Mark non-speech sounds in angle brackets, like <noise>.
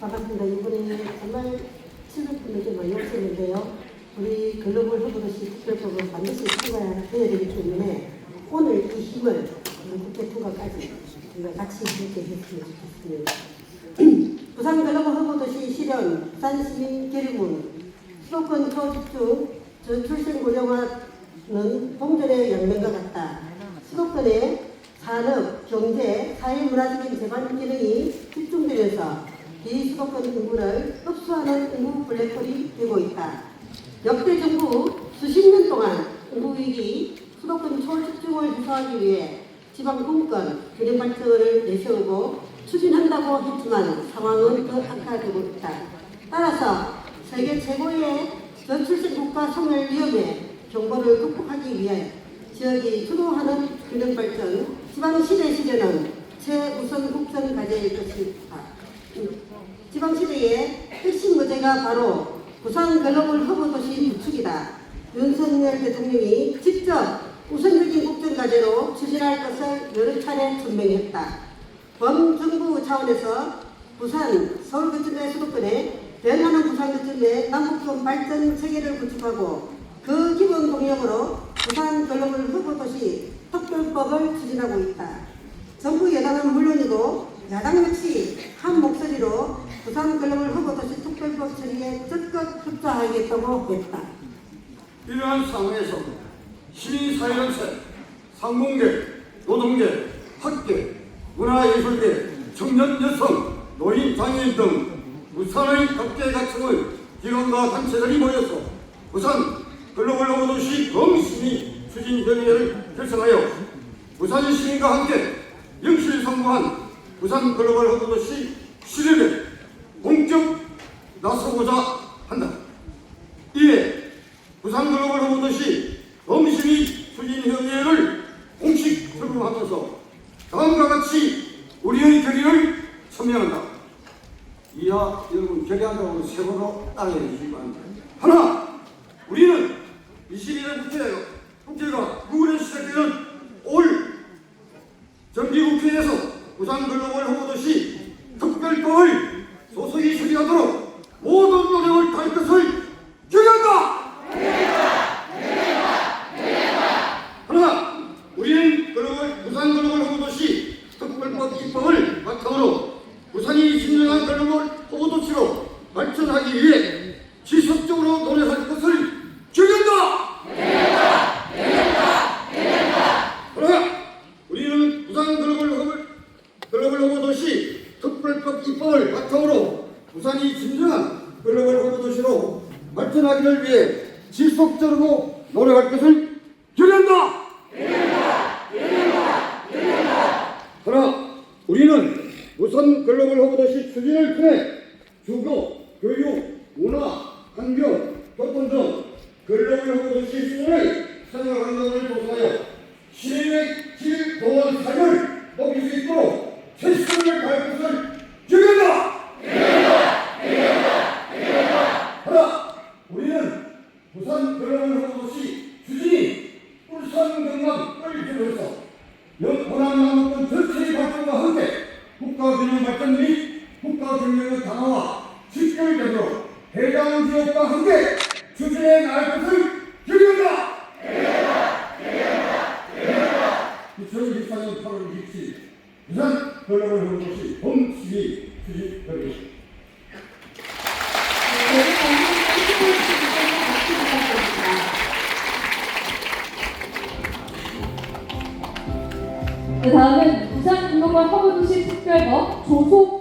반갑습니다. 이번에 정말 친구분들께 많이 오셨는데요. 우리 글로벌 후보로시 특별법은 반드시 통과해야 되기 때문에 오늘 이 힘을 국회 통과까지 같이 함께 했으면 좋겠습니다. <clears throat> 부산 글로벌 후보도시 실현, 부산 시민 기리군, 수도권 초집중, 전출생 고령화는 동전의 연맹과 같다. 수도권의 산업, 경제, 사회 문화적인 재반 기능이 집중되면서 비수도권 인구를 흡수하는 인구 블랙홀이 되고 있다. 역대 정부 수십 년 동안 인구 위기, 수도권 초집중을 해소하기 위해 지방 분권, 균형 발전을 내세우고 추진한다고 했지만 상황은 더 악화되고 있다. 따라서 세계 최고의 저출생 국가 소멸 위험에 경보를 극복하기 위해 지역이 주도하는 균형 발전, 지방 시대 시대는 최우선 국정 과제일 것이다. 지방 시대의 핵심 문제가 바로 부산 글로벌 허브 도시 구축이다. 윤석열 대통령이 직접 우선적인 국정 과제로 추진할 것을 여러 차례 천명했다. 범정부 차원에서 부산, 서울 거점의 수도권에 변하는 부산 거점의 남북권 발전 체계를 구축하고 그 기본 동력으로 부산 글로벌 후보 도시 특별법을 추진하고 있다. 정부 여당은 물론이고 야당 역시 한 목소리로 부산 글로벌 후보도시 특별법 처리에 적극 협조하겠다고 했다. 이러한 상황에서 시민사회단체, 상공계, 노동계, 학계, 문화예술계, 청년 여성, 노인 장애인 등 부산의 각계 각층의 기관과 단체들이 모여서 부산 글로벌 호도시 범시민 추진협의회를 결성하여 부산 시민과 함께 영실성공한 부산 글로벌 호도시 실현에 본격 나서고자 한다. 이에 부산 글로벌 호도시 범시민 추진협의회를 공식 설명하면서 다음과 같이 우리의 결의를 천명한다. 이하 여러분 결의한다고 세번호 따라해 주시기 바랍니다. 하나, 우리는 21일 국회, 국회가 9월에 시작되는 올 정기국회에서 부산 글로벌 호도시 특별법을 하도록 모든 노력을 다할 것을 결의한다. 하나, 우리는 글로벌, 부산 글로벌 호도시 특별법 입법을 바탕으로 부산이 진정한 글로벌 호도시로 발전하기 위해 지속적으로 노력할 것을 결의한다. 하나, 우리는 부산 글로벌 호도시 특별법 입법을 바탕으로 부산이 진정한 글로벌 호도시로 발전하기를 위해 지속적으로 노력할 것을 결의한다. 그러나 우리는 우선 글로벌 호도시 추진을 통해 주거, 교육, 문화, 환경, 교통 등 글로벌 호도시 수준의 생활 환경을 조성하여 시민의 질 좋은 삶을 높일 수 있도록 최선을 다할 것을 결의한다. 하나, 우리는 부산 글로벌 호도시 추진이 울산 경남을 기로해서 영원한 남북권 전체의 발전과 함께 국가균형 발전 및 국가균형의 강화와 직결되도록 해당 지역과 함께 추진해 나갈 것을 결의한다. 2024년 8월 27일 부산 글로벌 홍보시 범시위 추진 결의 그 다음은 부산 글로벌 허브도시 특별법 조속